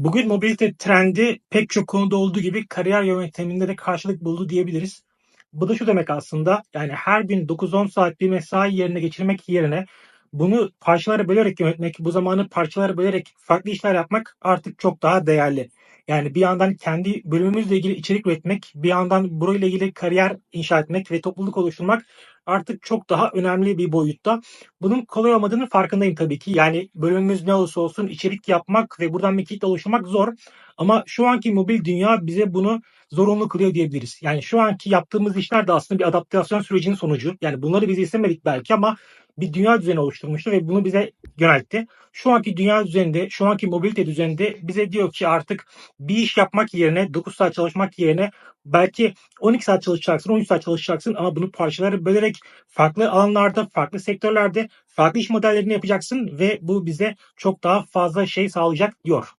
Bugün mobilite trendi pek çok konuda olduğu gibi kariyer yönetiminde de karşılık buldu diyebiliriz. Bu da şu demek aslında yani her gün 9-10 saat bir mesai yerine geçirmek yerine bunu parçalara bölerek yönetmek, bu zamanı parçalara bölerek farklı işler yapmak artık çok daha değerli. Yani bir yandan kendi bölümümüzle ilgili içerik üretmek, bir yandan burayla ilgili kariyer inşa etmek ve topluluk oluşturmak artık çok daha önemli bir boyutta. Bunun kolay olmadığının farkındayım tabii ki. Yani bölümümüz ne olursa olsun içerik yapmak ve buradan bir kitle oluşturmak zor. Ama şu anki mobil dünya bize bunu zorunlu kılıyor diyebiliriz. Yani şu anki yaptığımız işler de aslında bir adaptasyon sürecinin sonucu. Yani bunları biz istemedik belki ama bir dünya düzeni oluşturmuştu ve bunu bize yöneltti. Şu anki dünya düzeninde, şu anki mobilite düzeninde bize diyor ki artık bir iş yapmak yerine 9 saat çalışmak yerine belki 12 saat çalışacaksın, 13 saat çalışacaksın ama bunu parçalara bölerek farklı alanlarda, farklı sektörlerde farklı iş modellerini yapacaksın ve bu bize çok daha fazla şey sağlayacak diyor.